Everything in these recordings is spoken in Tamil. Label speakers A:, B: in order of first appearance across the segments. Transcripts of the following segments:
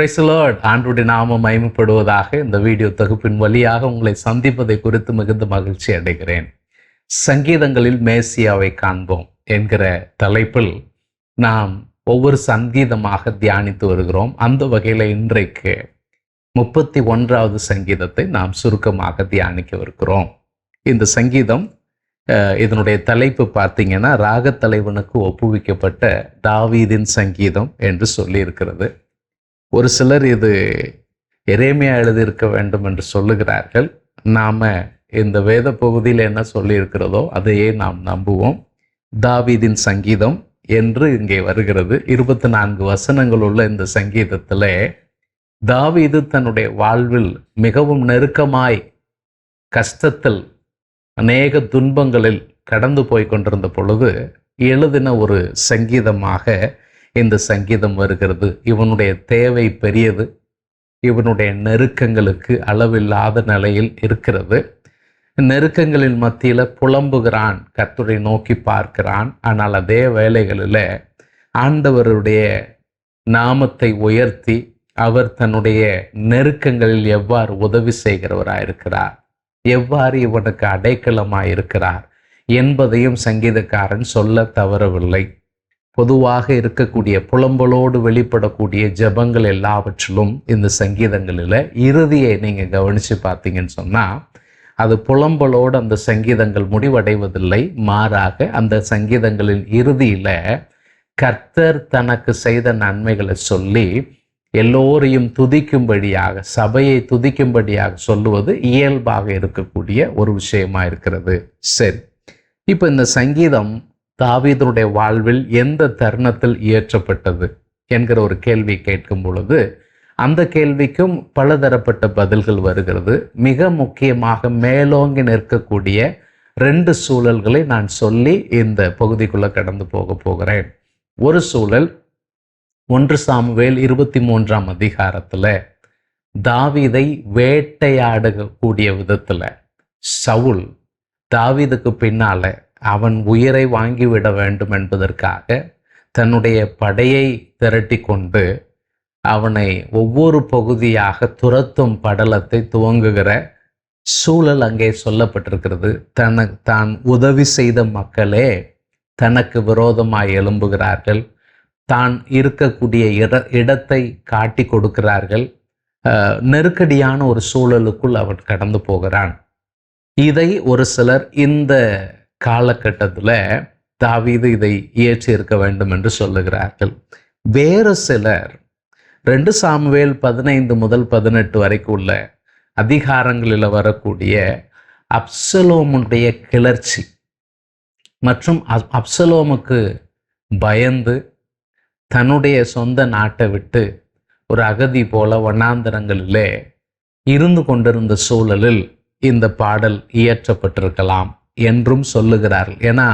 A: பிரைசலார்ட் ஆண்டுடைய நாமம் மயமப்படுவதாக இந்த வீடியோ தொகுப்பின் வழியாக உங்களை சந்திப்பதை குறித்து மிகுந்த மகிழ்ச்சி அடைகிறேன். சங்கீதங்களில் மேசியாவை காண்போம் என்கிற தலைப்பில் நாம் ஒவ்வொரு சங்கீதமாக தியானித்து வருகிறோம். அந்த வகையில் இன்றைக்கு முப்பத்தி ஒன்றாவது சங்கீதத்தை நாம் சுருக்கமாக தியானிக்கவிருக்கிறோம் இந்த சங்கீதம் இதனுடைய தலைப்பு பார்த்தீங்கன்னா ராகத்தலைவனுக்கு ஒப்புவிக்கப்பட்ட தாவீதின் சங்கீதம் என்று சொல்லியிருக்கிறது. ஒரு சிலர் இது எரேமியா எழுதியிருக்க வேண்டும் என்று சொல்லுகிறார்கள். நாம் இந்த வேத பகுதியில் என்ன சொல்லியிருக்கிறதோ அதையே நாம் நம்புவோம். தாவீதின் சங்கீதம் என்று இங்கே வருகிறது. இருபத்தி நான்கு வசனங்கள் உள்ள இந்த சங்கீதத்தில் தாவீது தன்னுடைய வாழ்வில் மிகவும் நெருக்கமாய் கஷ்டத்தில் அநேக துன்பங்களில் கடந்து போய் கொண்டிருந்த பொழுது எழுதின ஒரு சங்கீதமாக இந்த சங்கீதம் வருகிறது. இவனுடைய தேவை பெரியது. இவனுடைய நெருக்கங்களுக்கு அளவில்லாத நிலையில் இருக்கிறது. நெருக்கங்களின் மத்தியில் புலம்புகிறான். கத்துரை நோக்கி பார்க்கிறான். ஆனால் அதே வேலைகளில் ஆண்டவருடைய நாமத்தை உயர்த்தி அவர் தன்னுடைய நெருக்கங்களில் எவ்வாறு உதவி செய்கிறவராக இருக்கிறார்? எவ்வாறு இவனுக்கு அடைக்கலமாயிருக்கிறார் என்பதையும் சங்கீதக்காரன் சொல்ல தவறவில்லை. பொதுவாக இருக்கக்கூடிய புலம்பலோடு வெளிப்படக்கூடிய ஜெபங்கள் எல்லாவற்றிலும் இந்த சங்கீதங்களில் இறுதியை நீங்கள் கவனித்து பார்த்தீங்கன்னு சொன்னால் அது புலம்பலோடு அந்த சங்கீதங்கள் முடிவடைவதில்லை. மாறாக அந்த சங்கீதங்களின் இறுதியில் கர்த்தர் தனக்கு செய்த நன்மைகளை சொல்லி எல்லோரையும் துதிக்கும்படியாக சபையை துதிக்கும்படியாக சொல்லுவது இயல்பாக இருக்கக்கூடிய ஒரு விஷயமா இருக்கிறது. சரி. இப்போ இந்த சங்கீதம் தாவீதனுடைய வாழ்வில் எந்த தருணத்தில் இயற்றப்பட்டது என்கிற ஒரு கேள்வி கேட்கும் பொழுது அந்த கேள்விக்கும் பலதரப்பட்ட பதில்கள் வருகிறது. மிக முக்கியமாக மேலோங்கி நிற்கக்கூடிய ரெண்டு சூழல்களை நான் சொல்லி இந்த பகுதிக்குள்ளே கடந்து போக போகிறேன். ஒரு சூழல் ஒன்று சாமுவேல் இருபத்தி மூன்றாம் அதிகாரத்தில் தாவீதை வேட்டையாடக்கூடிய விதத்தில் சவுல் தாவீதுக்கு பின்னால அவன் உயிரை வாங்கிவிட வேண்டும் என்பதற்காக தன்னுடைய படையை திரட்டி கொண்டு அவனை ஒவ்வொரு பகுதியாக துரத்தும் படலத்தை துவங்குகிற சூழல் அங்கே சொல்லப்பட்டிருக்கிறது. தன தான் உதவி செய்த மக்களே தனக்கு விரோதமாய் எழும்புகிறார்கள். தான் இருக்கக்கூடிய இட இடத்தை காட்டி கொடுக்கிறார்கள். நெருக்கடியான ஒரு சூழலுக்குள் அவன் கடந்து போகிறான். இதை ஒரு சிலர் இந்த காலகட்டத்தில் தாவீது இதை இயற்றி இருக்க வேண்டும் என்று சொல்லுகிறார்கள். வேறு சிலர் ரெண்டு சாமுவேல் பதினைந்து முதல் பதினெட்டு வரைக்கும் உள்ள அதிகாரங்களில் வரக்கூடிய அப்சலோமுடைய கிளர்ச்சி மற்றும் அப்- அப்சலோமுக்கு பயந்து தன்னுடைய சொந்த நாட்டை விட்டு ஒரு அகதி போல வண்ணாந்தரங்களிலே இருந்து கொண்டிருந்த சூழலில் இந்த பாடல் இயற்றப்பட்டிருக்கலாம். என்றும் சொல்லுகிறார்கள். ஏன்னா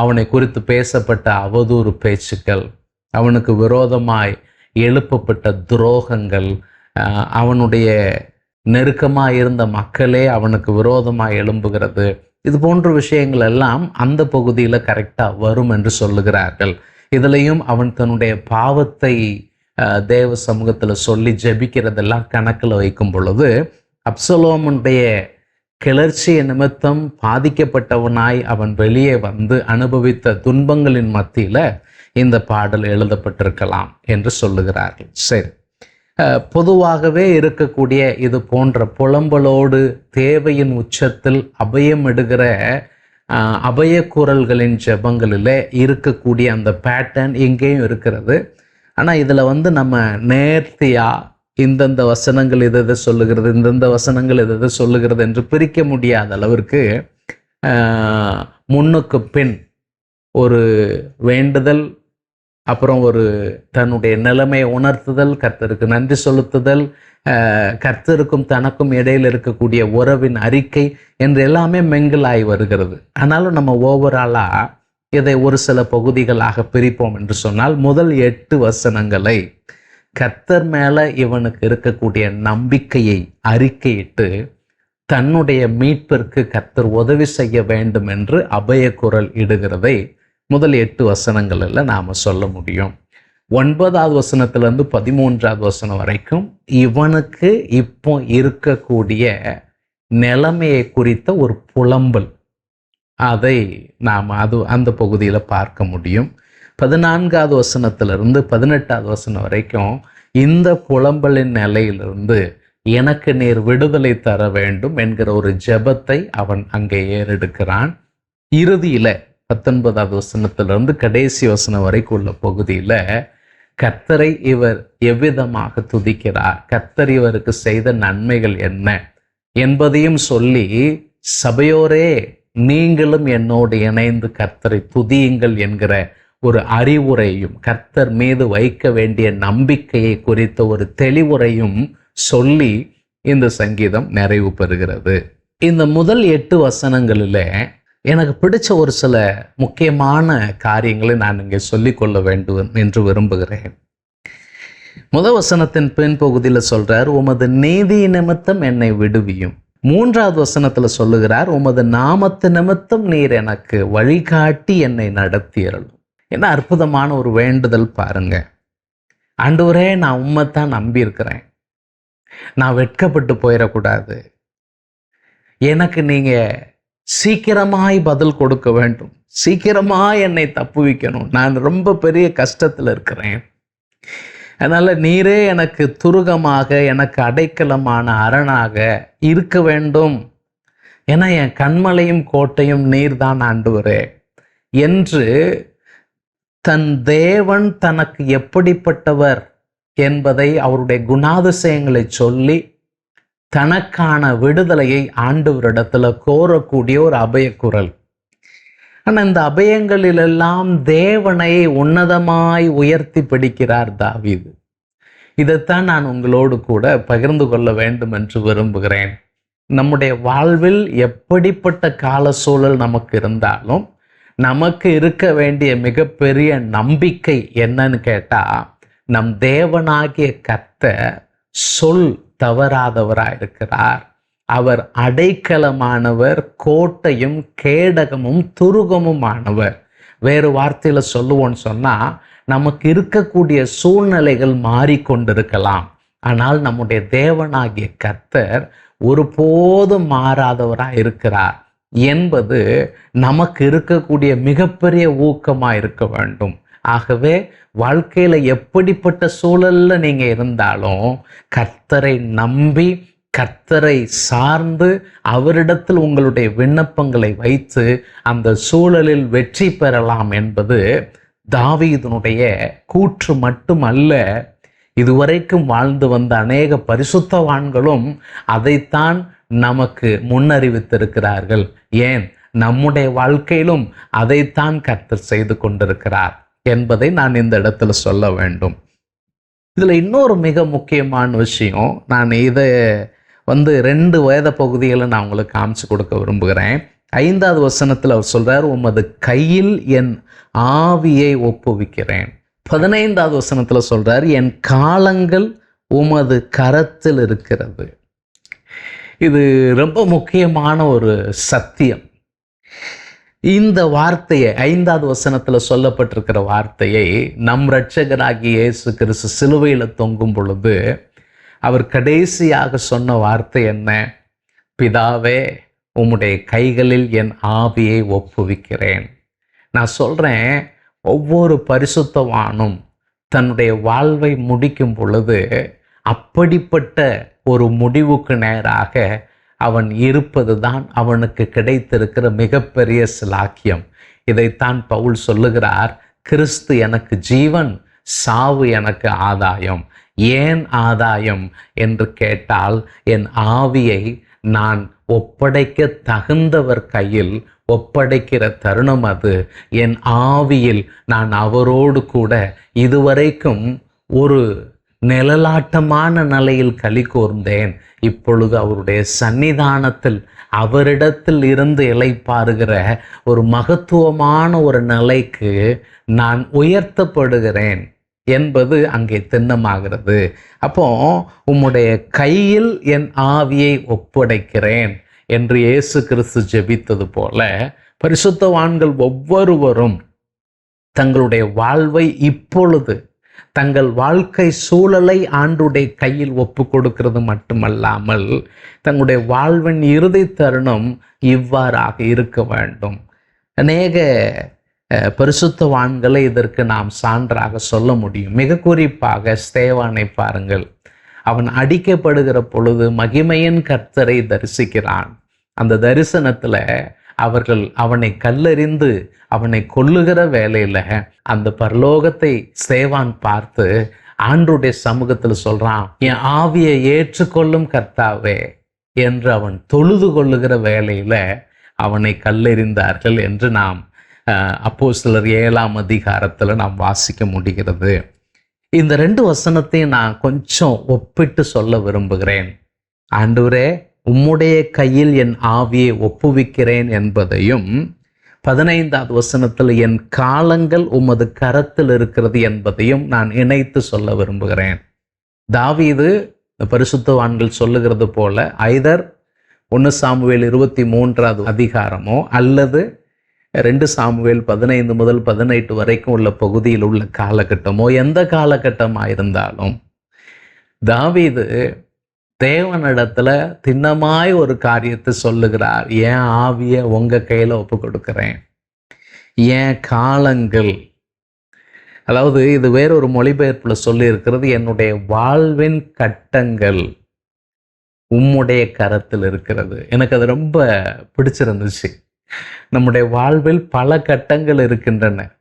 A: அவனை குறித்து பேசப்பட்ட அவதூறு பேச்சுக்கள் அவனுக்கு விரோதமாய் எழுப்பப்பட்ட துரோகங்கள் அவனுடைய நெருக்கமாக இருந்த மக்களே அவனுக்கு விரோதமாக எழும்புகிறது. இது போன்ற விஷயங்கள் எல்லாம் அந்த பகுதியில் கரெக்டாக வரும் என்று சொல்லுகிறார்கள். இதுலேயும் அவன் தன்னுடைய பாவத்தை தேவ சமூகத்தில் சொல்லி ஜெபிக்கிறதெல்லாம் கணக்கில் வைக்கும் பொழுது அப்சலோமனுடைய கிளர்ச்சி நிமித்தம் பாதிக்கப்பட்டவனாய் அவன் வெளியே வந்து அனுபவித்த துன்பங்களின் மத்தியில் இந்த பாடல் எழுதப்பட்டிருக்கலாம் என்று சொல்லுகிறார்கள். சரி. பொதுவாகவே இருக்கக்கூடிய இது போன்ற புலம்பலோடு தேவையின் உச்சத்தில் அபயம் எடுகிற அபய குரல்களின் ஜெபங்களில் இருக்கக்கூடிய அந்த பேட்டர்ன் இங்கேயும் இருக்கிறது. ஆனால் இதில் வந்து நம்ம நேர்த்தியாக இந்தந்த வசனங்கள் எது எதை சொல்லுகிறது இந்தந்த வசனங்கள் எது எதை சொல்லுகிறது என்று பிரிக்க முடியாத அளவிற்கு முன்னுக்கு பின் ஒரு வேண்டுதல் அப்புறம் ஒரு தன்னுடைய நிலைமையை உணர்த்துதல் கர்த்தருக்கு நன்றி செலுத்துதல் கர்த்தருக்கும் தனக்கும் இடையில் இருக்கக்கூடிய உறவின் அறிக்கை என்று எல்லாமே மெங்கலாகி வருகிறது. ஆனாலும் நம்ம ஓவராலாக இதை ஒரு சில பகுதிகளாக பிரிப்போம் என்று சொன்னால் முதல் எட்டு வசனங்களை கர்த்தர் மேலே இவனுக்கு இருக்கக்கூடிய நம்பிக்கையை அறிக்கையிட்டு தன்னுடைய மீட்பிற்கு கர்த்தர் உதவி செய்ய வேண்டும் என்று அபய குரல் இடுகிறதை முதல் எட்டு வசனங்களில் நாம் சொல்ல முடியும். ஒன்பதாவது வசனத்திலிருந்து பதிமூன்றாவது வசனம் வரைக்கும் இவனுக்கு இப்போ இருக்கக்கூடிய நிலைமையை குறித்த ஒரு புலம்பல். அதை நாம் அது அந்த பகுதியில் பார்க்க முடியும். பதினான்காவது வசனத்திலிருந்து பதினெட்டாவது வசனம் வரைக்கும் இந்த புலம்பலின் நிலையிலிருந்து எனக்கு நீர் விடுதலை தர வேண்டும் என்கிற ஒரு ஜெபத்தை அவன் அங்கே ஏறெடுக்கிறான். இறுதியில் பத்தொன்பதாவது வசனத்திலிருந்து கடைசி வசனம் வரைக்கும் உள்ள பகுதியில் கத்தரை இவர் எவ்விதமாக துதிக்கிறார்? கத்தர் இவருக்கு செய்த நன்மைகள் என்ன? என்பதையும் சொல்லி சபையோரே நீங்களும் என்னோடு இணைந்து கத்தரை துதியுங்கள் என்கிற ஒரு அறிவுரையும் கர்த்தர் மீது வைக்க வேண்டிய நம்பிக்கையை குறித்த ஒரு தெளிவுரையும் சொல்லி இந்த சங்கீதம் நிறைவு பெறுகிறது. இந்த முதல் எட்டு வசனங்களில் எனக்கு பிடிச்ச ஒரு சில முக்கியமான காரியங்களை நான் இங்கே சொல்லிக்கொள்ள வேண்டும் என்று விரும்புகிறேன். முத வசனத்தின் பின்பகுதியில் சொல்கிறார் உமது நீதி நிமித்தம் என்னை விடுவியும். மூன்றாவது வசனத்தில் சொல்லுகிறார் உமது நாமத்து நிமித்தம் நீர் எனக்கு வழிகாட்டி என்னை நடத்தியறலும் என்ன அற்புதமான ஒரு வேண்டுதல் பாருங்க. ஆண்டவரே நான் உண்மை தான் நம்பியிருக்கிறேன். நான் வெட்கப்பட்டு போயிடக்கூடாது. எனக்கு நீங்கள் சீக்கிரமாய் பதில் கொடுக்க வேண்டும். சீக்கிரமாக என்னை தப்புவிக்கணும் நான் ரொம்ப பெரிய கஷ்டத்தில் இருக்கிறேன். அதனால் நீரே எனக்கு துருகமாக எனக்கு அடைக்கலமான அரணாக இருக்க வேண்டும். ஏன்னா என் கண்மலையும் கோட்டையும் நீர்தான் ஆண்டுவரே. என்று தன் தேவன் தனக்கு எப்படிப்பட்டவர் என்பதை அவருடைய குணாதிசயங்களை சொல்லி தனக்கான விடுதலையை ஆண்டவரிடத்துல கோரக்கூடிய ஒரு அபயக்குரல். ஆனால் இந்த அபயங்களிலெல்லாம் தேவனை உன்னதமாய் உயர்த்தி பிடிக்கிறார் தாவீது. இதைத்தான் நான் உங்களோடு கூட பகிர்ந்து கொள்ள வேண்டும் என்று விரும்புகிறேன். நம்முடைய வாழ்வில் எப்படிப்பட்ட கால சூழல் நமக்கு இருந்தாலும் நமக்கு இருக்க வேண்டிய மிகப்பெரிய நம்பிக்கை என்னன்னு கேட்டால் நம் தேவனாகிய கத்த சொல் தவறாதவராக இருக்கிறார் அவர் அடைக்கலமானவர் கோட்டையும் கேடகமும் துருகமுமானவர். வேறு வார்த்தையில் சொல்லுவோன்னு சொன்னால் நமக்கு இருக்கக்கூடிய சூழ்நிலைகள் மாறிக்கொண்டிருக்கலாம். ஆனால் நம்முடைய தேவனாகிய கர்த்தர் ஒருபோதும் மாறாதவராக இருக்கிறார் என்பது நமக்கு இருக்கக்கூடிய மிகப்பெரிய ஊக்கமாக இருக்க வேண்டும். ஆகவே வாழ்க்கையில எப்படிப்பட்ட சூழலில் நீங்கள் இருந்தாலும் கர்த்தரை நம்பி கர்த்தரை சார்ந்து அவரிடத்தில் உங்களுடைய விண்ணப்பங்களை வைத்து அந்த சூழலில் வெற்றி பெறலாம் என்பது தாவீதனுடைய கூற்று மட்டுமல்ல இதுவரைக்கும் வாழ்ந்து வந்த அநேக பரிசுத்தவான்களும் அதைத்தான் நமக்கு முன்னறிவித்திருக்கிறார்கள். ஏன்? நம்முடைய வாழ்க்கையிலும் அதைத்தான் கர்த்தர் செய்து கொண்டிருக்கிறார் என்பதை நான் இந்த இடத்துல சொல்ல வேண்டும். இதில் இன்னொரு மிக முக்கியமான விஷயம் நான் இதை வந்து ரெண்டு வேத பகுதிகளை நான் உங்களுக்கு காமிச்சு கொடுக்க விரும்புகிறேன். ஐந்தாவது வசனத்தில் அவர் சொல்கிறார் உமது கையில் என் ஆவியை ஒப்புவிக்கிறேன். பதினைந்தாவது வசனத்தில் சொல்கிறார் என் காலங்கள் உமது கரத்தில் இருக்கிறது. இது ரொம்ப முக்கியமான ஒரு சத்தியம். இந்த வார்த்தையை ஐந்தாவது வசனத்தில் சொல்லப்பட்டிருக்கிற வார்த்தையை நம் ரட்சகராகி இயேசு கிறிஸ்து சிலுவையில் தொங்கும் பொழுது அவர் கடைசியாக சொன்ன வார்த்தை என்ன? பிதாவே உம்முடைய கைகளில் என் ஆவியை ஒப்புவிக்கிறேன். நான் சொல்கிறேன் ஒவ்வொரு பரிசுத்தவானும் தன்னுடைய வாழ்வை முடிக்கும் பொழுது அப்படிப்பட்ட ஒரு முடிவுக்கு நேராக அவன் இருப்பது தான் அவனுக்கு கிடைத்திருக்கிற மிகப்பெரிய சிலாக்கியம். இதைத்தான் பவுல் சொல்லுகிறார் கிறிஸ்து எனக்கு ஜீவன் சாவு எனக்கு ஆதாயம். ஏன் ஆதாயம்? என்று கேட்டால் என் ஆவியை நான் ஒப்படைக்க தகுந்தவர் கையில் ஒப்படைக்கிற தருணம் அது. என் ஆவியில் நான் அவரோடு கூட இதுவரைக்கும் ஒரு நிழலாட்டமான நிலையில் களி கூர்ந்தேன். இப்பொழுது அவருடைய சன்னிதானத்தில் அவரிடத்தில் இருந்து இலைப்பாருகிற ஒரு மகத்துவமான ஒரு நிலைக்கு நான் உயர்த்தப்படுகிறேன் என்பது அங்கே திண்ணமாகிறது. அப்போ உம்முடைய கையில் என் ஆவியை ஒப்படைக்கிறேன் என்று இயேசு கிறிஸ்து ஜெபித்தது போல பரிசுத்தவான்கள் ஒவ்வொருவரும் தங்களுடைய வாழ்வை இப்பொழுது தங்கள் வாழ்க்கை சூழலை ஆண்டுடைய கையில் ஒப்பு கொடுக்கிறது மட்டுமல்லாமல் தங்களுடைய வாழ்வின் இறுதி தருணம் இவ்வாறாக இருக்க வேண்டும். அநேக அஹ், பரிசுத்தவான்களை இதற்கு நாம் சான்றாக சொல்ல முடியும். மிக குறிப்பாக ஸ்தேவானை பாருங்கள். அவன் அடிக்கப்படுகிற பொழுது மகிமையின் கர்த்தரை தரிசிக்கிறான். அந்த தரிசனத்துல அவர்கள் அவனை கல்லறிந்து அவனை கொல்லுகிற வேலையில் அந்த பரலோகத்தை சேவான் பார்த்து ஆண்டருடைய சமூகத்தில் சொல்றான் என் ஆவியை ஏற்றுக்கொள்ளும் கர்த்தாவே என்று அவன் தொழுது கொள்ளுகிற வேலையில அவனை கல்லெறிந்தார்கள் என்று நாம் அப்போ சிலர் ஏழாம் அதிகாரத்தில் நாம் வாசிக்க முடிகிறது. இந்த ரெண்டு வசனத்தையும் நான் கொஞ்சம் ஒப்பிட்டு சொல்ல விரும்புகிறேன். ஆண்டவரே உம்முடைய கையில் என் ஆவியை ஒப்புவிக்கிறேன் என்பதையும் பதினைந்தாவது வசனத்தில் என் காலங்கள் உமது கரத்தில் இருக்கிறது என்பதையும் நான் இணைத்து சொல்ல விரும்புகிறேன். தாவீது பரிசுத்தவான்கள் சொல்லுகிறது போல ஐதர் ஒன்று சாமுவேல் இருபத்தி மூன்றாவது அதிகாரமோ அல்லது ரெண்டு சாமுவேல் பதினைந்து முதல் பதினெட்டு வரைக்கும் உள்ள பகுதியில் உள்ள காலகட்டமோ எந்த காலகட்டமாக இருந்தாலும் தாவீது தேவனிடத்தில் திண்ணமாய் ஒரு காரியத்தை சொல்லுகிறார். என் ஆவியை உங்கள் கையில் ஒப்பு கொடுக்குறேன் என் காலங்கள்? அதாவது இது வேறொரு மொழிபெயர்ப்பில் சொல்லி இருக்கிறது என்னுடைய வாழ்வின் கட்டங்கள் உம்முடைய கரத்தில் இருக்கிறது. எனக்கு அது ரொம்ப பிடிச்சிருந்துச்சு. நம்முடைய வாழ்வில் பல கட்டங்கள் இருக்கின்றன.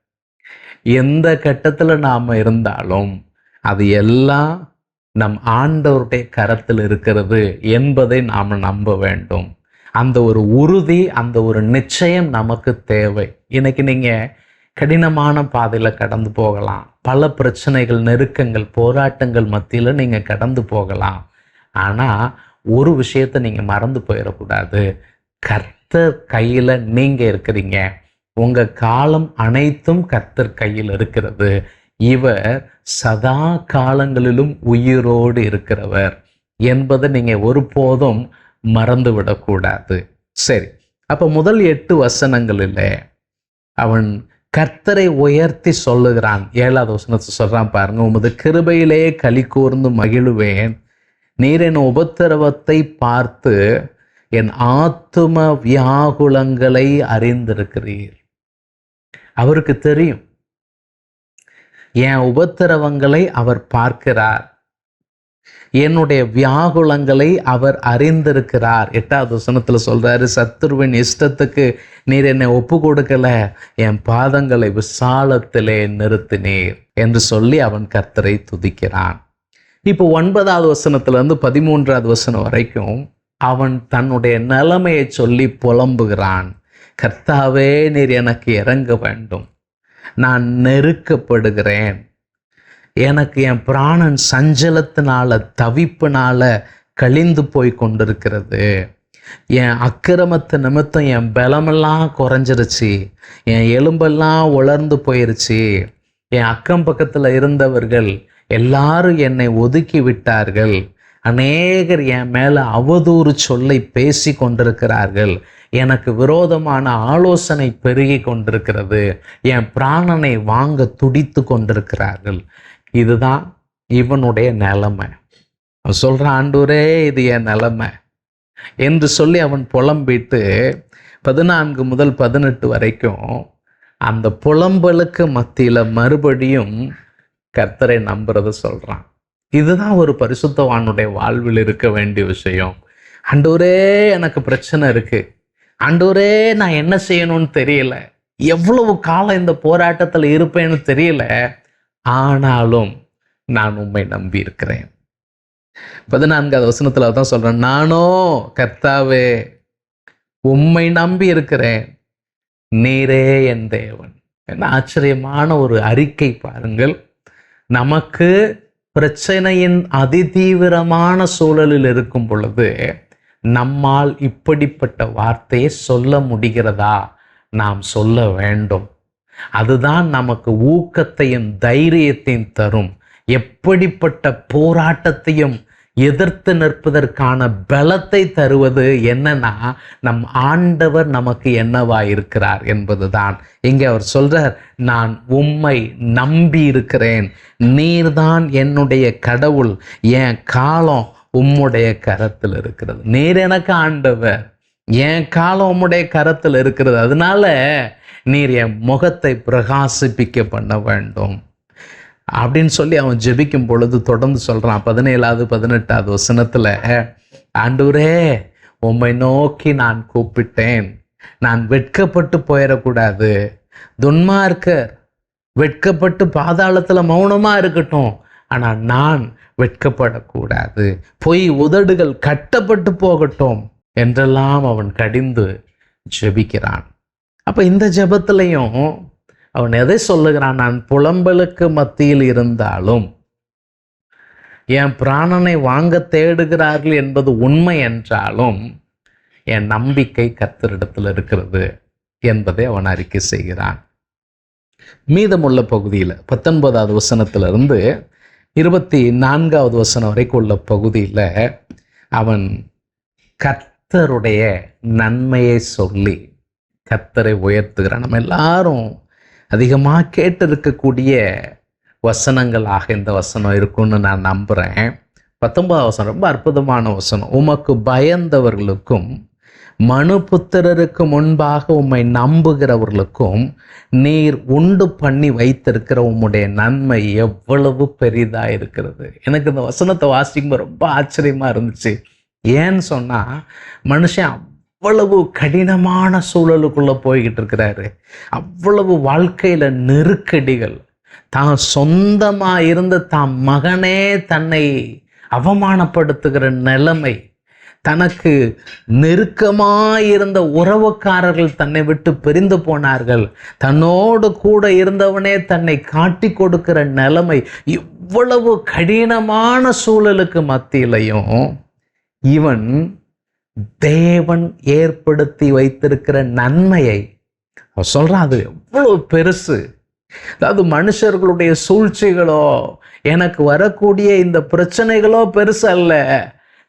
A: எந்த கட்டத்தில் நாம் இருந்தாலும் அது எல்லாம் நம் ஆண்டவருடைய கரத்தில் இருக்கிறது என்பதை நாம் நம்ப வேண்டும். அந்த ஒரு உறுதி அந்த ஒரு நிச்சயம் நமக்கு தேவை. இன்னைக்கு நீங்கள் கடினமான பாதையில் கடந்து போகலாம். பல பிரச்சனைகள் நெருக்கங்கள் போராட்டங்கள் மத்தியில் நீங்கள் கடந்து போகலாம். ஆனால் ஒரு விஷயத்தை நீங்கள் மறந்து போயிடக்கூடாது. கர்த்தர் கையில் நீங்கள் இருக்கிறீங்க. உங்கள் காலம் அனைத்தும் கர்த்தர் கையில் இருக்கிறது. இவர் சதா காலங்களிலும் உயிரோடு இருக்கிறவர் என்பதை நீங்கள் ஒருபோதும் மறந்து விடக்கூடாது சரி அப்போ முதல் எட்டு வசனங்களில் அவன் கர்த்தரை உயர்த்தி சொல்லுகிறான். ஏழாவது வசனத்தை சொல்றான் பாருங்க உமது கிருபையிலேயே களி கூர்ந்து மகிழுவேன். நீர் என் உபத்திரவத்தை பார்த்து என் ஆத்தும வியாகுலங்களை அறிந்திருக்கிறீர். அவருக்கு தெரியும் என் உபத்திரவங்களை அவர் பார்க்கிறார். என்னுடைய வியாகுலங்களை அவர் அறிந்திருக்கிறார். எட்டாவது வசனத்துல சொல்றாரு சத்துருவின் இஷ்டத்துக்கு நீர் என்னை ஒப்பு கொடுக்கல என் பாதங்களை விசாலத்திலே நிறுத்தினீர் என்று சொல்லி அவன் கர்த்தரை துதிக்கிறான். இப்போ ஒன்பதாவது வசனத்துல இருந்து பதிமூன்றாவது வசனம் வரைக்கும் அவன் தன்னுடைய நிலைமையை சொல்லி புலம்புகிறான். கர்த்தாவே நீர் எனக்கு இறங்க வேண்டும். நான் நெருக்கப்படுகிறேன். எனக்கு என் பிராணன் சஞ்சலத்தினால தவிப்புனால கழிந்து போய் கொண்டிருக்கிறது. என் அக்கிரமத்து நிமித்தம் என் பலமெல்லாம் குறைஞ்சிருச்சு. என் எலும்பெல்லாம் உலர்ந்து போயிருச்சு. என் அக்கம் பக்கத்தில் இருந்தவர்கள் எல்லாரும் என்னை ஒதுக்கி விட்டார்கள். அநேகர் என் மேலே அவதூறு சொல்லை பேசி கொண்டிருக்கிறார்கள். எனக்கு விரோதமான ஆலோசனை பெருகி கொண்டிருக்கிறது. என் பிராணனை வாங்க துடித்து கொண்டிருக்கிறார்கள். இதுதான் இவனுடைய நிலைமை. அவன் சொல்கிறான் ஆண்டூரே இது என் நிலைமை. என்று சொல்லி அவன் புலம்பிட்டு பதினான்கு முதல் பதினெட்டு வரைக்கும் அந்த புலம்பலுக்கு மத்தியில் மறுபடியும் கர்த்தரை நம்புறத சொல்கிறான் இதுதான் ஒரு பரிசுத்தவானுடைய வாழ்வில் இருக்க வேண்டிய விஷயம். ஆண்டவரே எனக்கு பிரச்சனை இருக்குது ஆண்டவரே நான் என்ன செய்யணும்னு தெரியல. எவ்வளவு காலம் இந்த போராட்டத்தில் இருப்பேன்னு தெரியல. ஆனாலும் நான் உண்மை நம்பி இருக்கிறேன். பதினான்காவது வசனத்தில் தான் சொல்றேன். நானோ கர்த்தாவே உம்மை நம்பி இருக்கிறேன். நீரே என் தேவன். என்ன ஆச்சரியமான ஒரு அறிக்கை பாருங்கள். நமக்கு பிரச்சனையின் அதிதீவிரமான சூழலில் இருக்கும் பொழுது நம்மால் இப்படிப்பட்ட வார்த்தையை சொல்ல முடிகிறதா? நாம் சொல்ல வேண்டும். அதுதான் நமக்கு ஊக்கத்தையும் தைரியத்தையும் தரும். எப்படிப்பட்ட போராட்டத்தையும் எதிர்த்து நிற்பதற்கான பலத்தை தருவது என்னன்னா நம் ஆண்டவர் நமக்கு என்னவா இருக்கிறார் என்பதுதான். இங்கே அவர் சொல்றார் நான் உம்மை நம்பி இருக்கிறேன் நீர்தான் என்னுடைய கடவுள். என் காலம் உம்முடைய கரத்தில் இருக்கிறது. நீர் எனக்கு ஆண்டவர். என் காலம் உம்முடைய கரத்தில் இருக்கிறது. அதனால நீர் என் முகத்தை பிரகாசிப்பிக்க பண்ண வேண்டும். அப்படின்னு சொல்லி அவன் ஜெபிக்கும் பொழுது தொடர்ந்து சொல்கிறான் பதினேழாவது பதினெட்டாவது வசனத்தில் ஆண்டவரே உம்மை நோக்கி நான் கூப்பிட்டேன். நான் வெட்கப்பட்டு போயிடக்கூடாது. துன்மார்க்கர் வெட்கப்பட்டு பாதாளத்தில் மௌனமாக இருக்கட்டும். ஆனால் நான் வெட்கப்படக்கூடாது. பொய் உதடுகள் கட்டப்பட்டு போகட்டும் என்றெல்லாம் அவன் கடிந்து ஜெபிக்கிறான். அப்போ இந்த ஜெபத்திலையும் அவன் எதை சொல்லுகிறான்? நான் புலம்பலுக்கு மத்தியில் இருந்தாலும் என் பிராணனை வாங்க தேடுகிறார்கள் என்பது உண்மை என்றாலும் என் நம்பிக்கை கத்தரிடத்தில் இருக்கிறது என்பதை அவன் அறிக்கை செய்கிறான். மீதமுள்ள பகுதியில் பத்தொன்பதாவது வசனத்திலிருந்து இருபத்தி நான்காவது வசனம் வரைக்கும் உள்ள பகுதியில் அவன் கத்தருடைய நன்மையை சொல்லி கத்தரை உயர்த்துகிறான். நம்ம எல்லாரும் அதிகமாக கேட்டிருக்கக்கூடிய வசனங்களாக இந்த வசனம் இருக்கும்னு நான் நம்புகிறேன் பத்தொன்பதாம் வசனம் ரொம்ப அற்புதமான வசனம். உமக்கு பயந்தவர்களுக்கும் மனுபுத்திரருக்கு முன்பாக உம்மை நம்புகிறவர்களுக்கும் நீர் உண்டு பண்ணி வைத்திருக்கிற உம்முடைய நன்மை எவ்வளவு பெரிதாக இருக்கிறது. எனக்கு இந்த வசனத்தை வாசிக்கும்போது ரொம்ப ஆச்சரியமாக இருந்துச்சு. ஏன்னு சொன்னால் மனுஷன் அவ்வளவு கடினமான சூழலுக்குள்ளே போய்கிட்டு இருக்கிறாரு. அவ்வளவு வாழ்க்கையில் நெருக்கடிகள். தான் சொந்தமாக இருந்த தான் மகனே தன்னை அவமானப்படுத்துகிற நிலைமை தனக்கு நெருக்கமாயிருந்த உறவுக்காரர்கள் தன்னை விட்டு பிரிந்து போனார்கள். தன்னோடு கூட இருந்தவனே தன்னை காட்டி கொடுக்கிற நிலைமை இவ்வளவு கடினமான சூழலுக்கு மத்தியிலையும் இவன் தேவன் ஏற்படுத்தி வைத்திருக்கிற நன்மையை அவன் சொல்கிறான் அது எவ்வளவு பெருசு. அதாவது மனுஷர்களுடைய சூழ்ச்சிகளோ எனக்கு வரக்கூடிய இந்த பிரச்சனைகளோ பெருசு அல்ல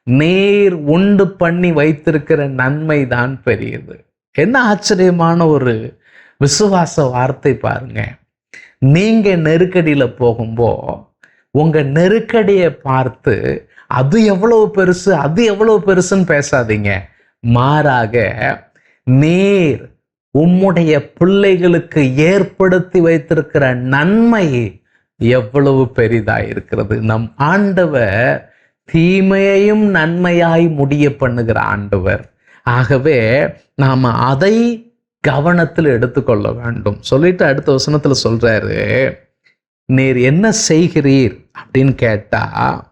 A: நேர் உண்டு பண்ணி வைத்திருக்கிற நன்மை தான் பெரியது. என்ன ஆச்சரியமான ஒரு விசுவாச வார்த்தை பாருங்க. நீங்க நெருக்கடியில போகும்போ உங்க நெருக்கடியை பார்த்து அது எவ்வளவு பெருசு அது எவ்வளவு பெருசுன்னு பேசாதீங்க. மாறாக நேர் உம்முடைய பிள்ளைகளுக்கு ஏற்படுத்தி வைத்திருக்கிற நன்மை எவ்வளவு பெரிதா இருக்கிறது நம் ஆண்டவர் தீமையையும் நன்மையாய் முடிய பண்ணுகிற ஆண்டவர். ஆகவே நாம அதை கவனத்தில் எடுத்துக்கொள்ள வேண்டும். சொல்லிட்டு அடுத்த வசனத்தில் சொல்றாரு நீர் என்ன செய்கிறீர்? அப்படின்னு கேட்டா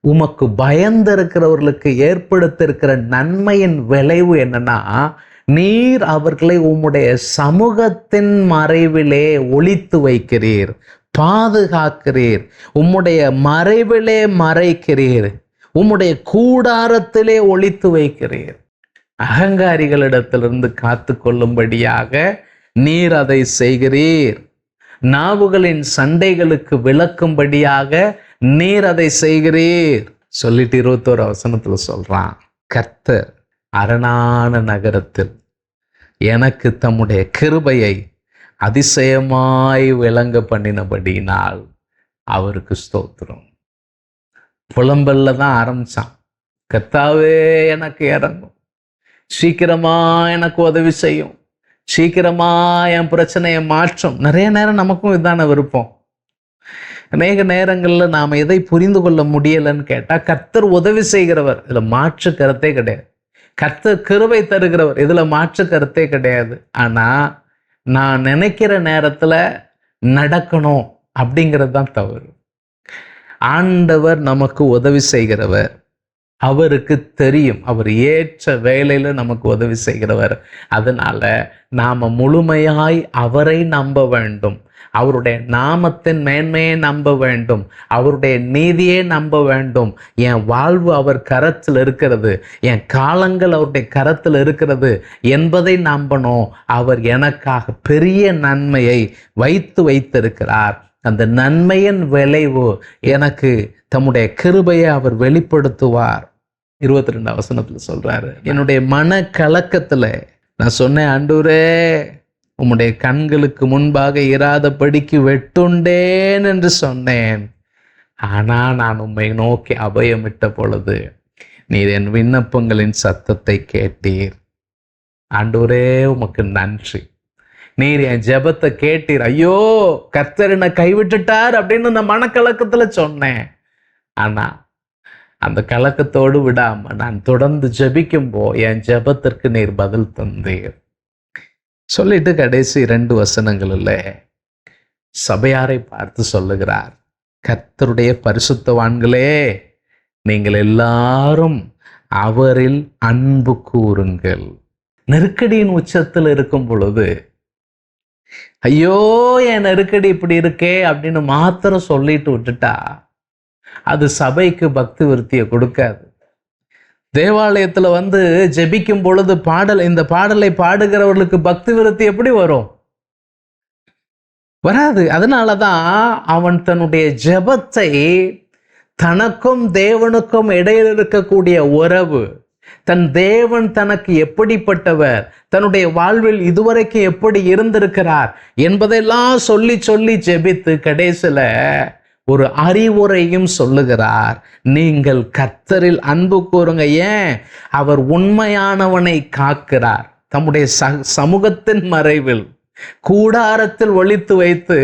A: உமக்கு பயந்திருக்கிறவர்களுக்கு ஏற்படுத்தியிருக்கிற நன்மையின் விளைவு என்னன்னா நீர் அவர்களை உம்முடைய சமூகத்தின் மறைவிலே ஒழித்து வைக்கிறீர். பாதுகாக்கிறீர். உம்முடைய மறைவிலே மறைக்கிறீர். உம்முடைய கூடாரத்திலே ஒழித்து வைக்கிறீர். அகங்காரிகளிடத்திலிருந்து காத்து கொள்ளும்படியாக நீர் அதை செய்கிறீர். நாவுகளின் சண்டைகளுக்கு விளக்கும்படியாக நீர் அதை செய்கிறீர். சொல்லிட்டு இருபத்தோரு அவசனத்தில் சொல்றான். கர்த்தர் அரணான நகரத்தில் எனக்கு தம்முடைய கிருபையை அதிசயமாய் விளங்க பண்ணினபடினால் அவருக்கு ஸ்தோத்திரம். புலம்பல்ல தான் ஆரம்பித்தான் கத்தாவே எனக்கு இறங்கும். சீக்கிரமா எனக்கு உதவி செய்யும். சீக்கிரமா என் பிரச்சனையை மாற்றும். நிறைய நேரம் நமக்கும் இதான விருப்பம். அநேக நேரங்களில் நாம் எதை புரிந்து கொள்ள முடியலைன்னு கேட்டால் கர்த்தர் உதவி செய்கிறவர். இதில் மாற்று கருத்தே கிடையாது. கர்த்தர் கருவை தருகிறவர். இதில் மாற்று கருத்தே கிடையாது. ஆனால் நான் நினைக்கிற நேரத்தில் நடக்கணும் அப்படிங்கிறது தான் தவறு. ஆண்டவர் நமக்கு உதவி செய்கிறவர். அவருக்கு தெரியும். அவர் ஏற்ற வேலையில் நமக்கு உதவி செய்கிறவர். அதனால நாம் முழுமையாய் அவரை நம்ப வேண்டும். அவருடைய நாமத்தின் மேன்மையை நம்ப வேண்டும். அவருடைய நீதியை நம்ப வேண்டும். என் வாழ்வு அவர் கரத்தில் இருக்கிறது. என் காலங்கள் அவருடைய கரத்தில் இருக்கிறது என்பதை நம்பணும். அவர் எனக்காக பெரிய நன்மையை வைத்து வைத்திருக்கிறார். அந்த நன்மையின் விளைவு எனக்கு தம்முடைய கிருபையை அவர் வெளிப்படுத்துவார். இருபத்தி ரெண்டு அவசனத்தில் சொல்றாரு என்னுடைய மன கலக்கத்துல நான் சொன்னேன் அண்டூரே உம்முடைய கண்களுக்கு முன்பாக இராதபடிக்கு வெட்டுண்டேன் என்று சொன்னேன். ஆனால் நான் உம்மை நோக்கி அபயமிட்ட பொழுது நீர் என் விண்ணப்பங்களின் சத்தத்தை கேட்டீர். ஆண்டூரே உமக்கு நன்றி. நீர் என் ஜெபத்தை கேட்டீர். ஐயோ கர்த்தர் என்னை கைவிட்டுட்டார் அப்படின்னு நான் மனக்கலக்கத்தில் சொன்னேன். ஆனால் அந்த கலக்கத்தோடு விடாமல் நான் தொடர்ந்து ஜெபிக்கும்போ என் ஜெபத்திற்கு நீர் பதில் தந்தீர். சொல்லிட்டு கடைசி ரெண்டு வசனங்களில் சபையாரை பார்த்து சொல்லுகிறார் கர்த்தருடைய பரிசுத்தவான்களே நீங்கள் எல்லாரும் அவரில் அன்பு கூறுங்கள். நெருக்கடியின் உச்சத்தில் இருக்கும் பொழுது ஐயோ என் நெருக்கடி இப்படி இருக்கே அப்படின்னு மாத்திரம் சொல்லிட்டு விட்டுட்டா அது சபைக்கு பக்தி விருத்தியை கொடுக்காது. தேவாலயத்தில் வந்து ஜெபிக்கும் பொழுது பாடல் இந்த பாடலை பாடுகிறவர்களுக்கு பக்தி விருத்தி எப்படி வரும்? வராது. அதனால தான் அவன் தன்னுடைய ஜெபத்தை தனக்கும் தேவனுக்கும் இடையில் இருக்கக்கூடிய உறவு தன் தேவன் தனக்கு எப்படிப்பட்டவர் தன்னுடைய வாழ்வில் இதுவரைக்கும் எப்படி இருந்திருக்கிறார் என்பதெல்லாம் சொல்லி சொல்லி ஜெபித்து கடைசியில் ஒரு அறிவுரையும் சொல்லுகிறார். நீங்கள் கர்த்தரில் அன்பு கூறுங்க ஏன்? அவர் உண்மையானவனை காக்கிறார். தம்முடைய ச சமூகத்தின் மறைவில் கூடாரத்தில் ஒழித்து வைத்து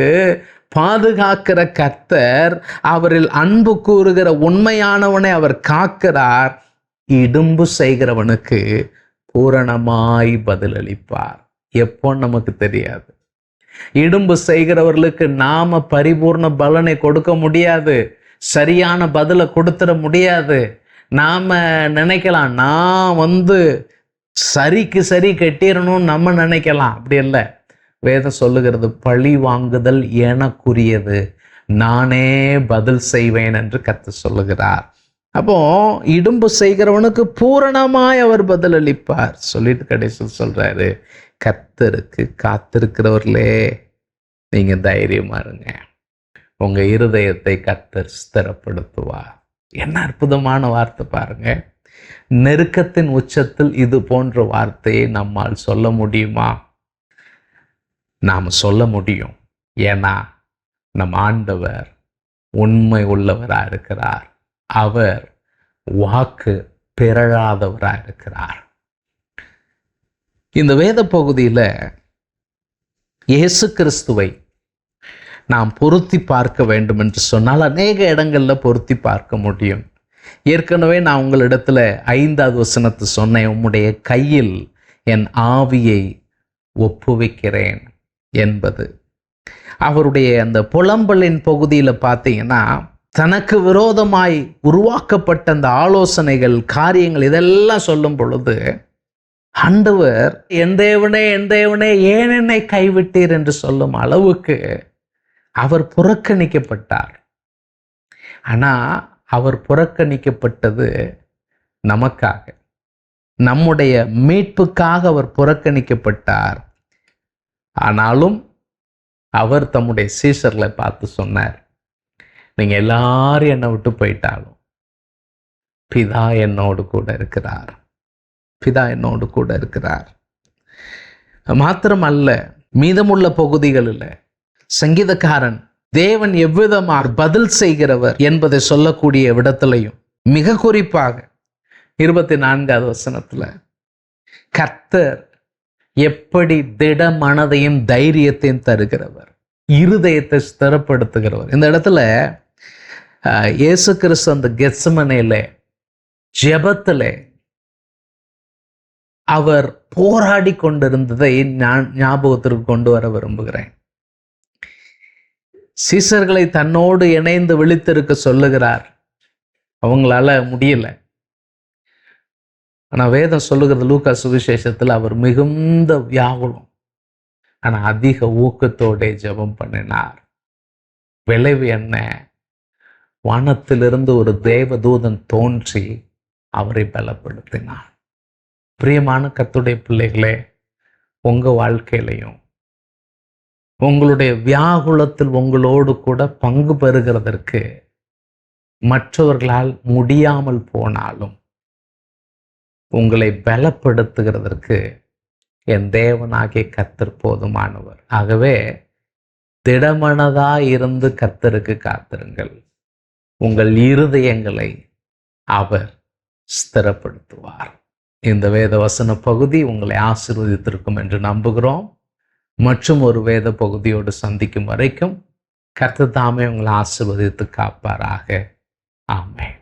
A: பாதுகாக்கிற கர்த்தர் அவரில் அன்பு கூறுகிற உண்மையானவனை அவர் காக்கிறார். இடும்பு செய்கிறவனுக்கு பூரணமாய் பதிலளிப்பார். எப்போ நமக்கு தெரியாது. இடும்பு செய்கிறவர்களுக்கு நாம பரிபூர்ண பலனை கொடுக்க முடியாது. சரியான பதிலை கொடுத்துட முடியாது. நாம நினைக்கலாம் நான் வந்து சரிக்கு சரி கட்டிடணும்னு நம்ம நினைக்கலாம். அப்படி இல்லை. வேதம் சொல்லுகிறது பழி வாங்குதல் எனக்குரியது. நானே பதில் செய்வேன் என்று கத்து சொல்லுகிறார். அப்போ இடும்பு செய்கிறவனுக்கு பூரணமாய் அவர் பதிலளிப்பார். சொல்லிட்டு கடைசியில் சொல்றாரு கத்தருக்கு காத்திருக்கிறவர்களே நீங்கள் தைரியமாருங்க இருங்க. இருதயத்தை கத்தர் ஸ்திரப்படுத்துவார். என்ன அற்புதமான வார்த்தை பாருங்க. நெருக்கத்தின் உச்சத்தில் இது போன்ற வார்த்தையை நம்மால் சொல்ல முடியுமா? நாம் சொல்ல முடியும். ஏன்னா நம் ஆண்டவர் உண்மை உள்ளவராக இருக்கிறார். அவர் வாக்கு பிறழாதவராக இருக்கிறார். இந்த வேத பகுதியில் இயேசு கிறிஸ்துவை நாம் பொருத்தி பார்க்க வேண்டும் என்று சொன்னால் அநேக இடங்களில் பொருத்தி பார்க்க முடியும். ஏற்கனவே நான் உங்களிடத்துல ஐந்தாவது வசனத்தை சொன்னேன். உம்முடைய கையில் என் ஆவியை ஒப்புவிக்கிறேன் என்பது. அவருடைய அந்த புலம்பலின் பகுதியில் பார்த்தீங்கன்னா தனக்கு விரோதமாய் உருவாக்கப்பட்ட அந்த ஆலோசனைகள் காரியங்கள் இதெல்லாம் சொல்லும் பொழுது ஆண்டவர் என் தேவனே என் தேவனே ஏன் என்னை கைவிட்டீர்? என்று சொல்லும் அளவுக்கு அவர் புறக்கணிக்கப்பட்டார். ஆனால் அவர் புறக்கணிக்கப்பட்டது நமக்காக. நம்முடைய மீட்புக்காக அவர் புறக்கணிக்கப்பட்டார். ஆனாலும் அவர் தம்முடைய சீசர்களை பார்த்து சொன்னார் நீங்கள் எல்லாரும் என்னை விட்டு போயிட்டாலும் பிதா என்னோடு கூட இருக்கிறார். பிதா என்னோடு கூட இருக்கிறார். மாத்திரம் அல்ல மீதமுள்ள பகுதிகளில் சங்கீதக்காரன் தேவன் எவ்விதமாக பதில் செய்கிறவர் என்பதை சொல்லக்கூடிய விடத்திலையும் மிக குறிப்பாக இருபத்தி நான்காவது வசனத்துல கர்த்தர் எப்படி திட மனதையும் தைரியத்தையும் தருகிறவர் இருதயத்தை ஸ்திரப்படுத்துகிறவர். இந்த இடத்துல இயேசு கிறிஸ்து அந்த கெத்சமனையில ஜெபத்துல அவர் போராடி கொண்டிருந்ததை நான் ஞாபகத்திற்கு கொண்டு வர விரும்புகிறேன். சீசர்களை தன்னோடு இணைந்து விழித்திருக்க சொல்லுகிறார். அவங்களால முடியல. ஆனா வேதம் சொல்லுகிறது லூக்கா சுவிசேஷத்தில் அவர் மிகுந்த வியாகுலம். ஆனா அதிக ஊக்கத்தோடே ஜெபம் பண்ணினார். விளைவு என்ன? வானத்திலிருந்து ஒரு தேவதூதன் தோன்றி அவரை பலப்படுத்தினார் பிரியமான கத்துடைய பிள்ளைகளே உங்கள் வாழ்க்கையிலையும் உங்களுடைய வியாகுலத்தில் உங்களோடு கூட பங்கு பெறுகிறதற்கு மற்றவர்களால் முடியாமல் போனாலும் உங்களை பலப்படுத்துகிறதற்கு என் தேவனாகிய கத்தர் போதுமானவர். ஆகவே திடமனதா இருந்து கத்தருக்கு காத்திருங்கள். உங்கள் இருதயங்களை அவர் ஸ்திரப்படுத்துவார். இந்த வேத வசன பகுதி உங்களை ஆசீர்வதித்திருக்கும் என்று நம்புகிறோம். மற்றும் ஒரு வேத பகுதியோடு சந்திக்கும் வரைக்கும் கர்த்தர் தாமே உங்களை ஆசீர்வதித்து காப்பாராக. ஆமே